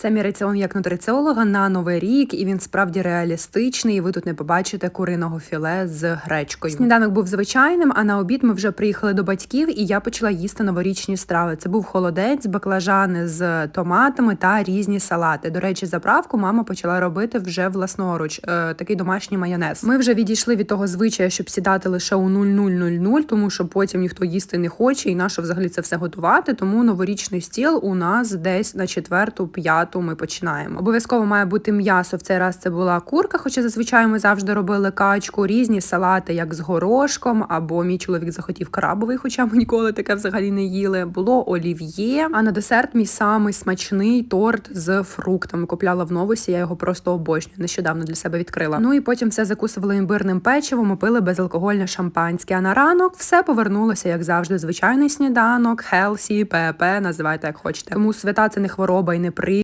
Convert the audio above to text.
Це мій раціон як нутриціолога на новий рік, і він справді реалістичний. І ви тут не побачите куриного філе з гречкою. Сніданок був звичайним, а на обід ми вже приїхали до батьків, і я почала їсти новорічні страви. Це був холодець, баклажани з томатами та різні салати. До речі, заправку мама почала робити вже власноруч. Е, такий домашній майонез. Ми вже відійшли від того звичаю, щоб сідати лише у 00.00, тому що потім ніхто їсти не хоче, і нащо взагалі це все готувати. Тому новорічний стіл у нас десь на четверту, п'яту ми починаємо. Обов'язково має бути м'ясо. В цей раз це була курка, хоча зазвичай ми завжди робили качку, різні салати, як з горошком, або мій чоловік захотів крабовий, хоча ми ніколи таке взагалі не їли. Було олів'є. А на десерт мій самий смачний торт з фруктами. Купляла в новусі, я його просто обожнюю. Нещодавно для себе відкрила. Ну і потім все закусували імбирним печивом, пили безалкогольне шампанське. А на ранок все повернулося, як завжди, звичайний сніданок, хелсі, ПП, називайте як хочете. Тому свята це не хвороба і не при.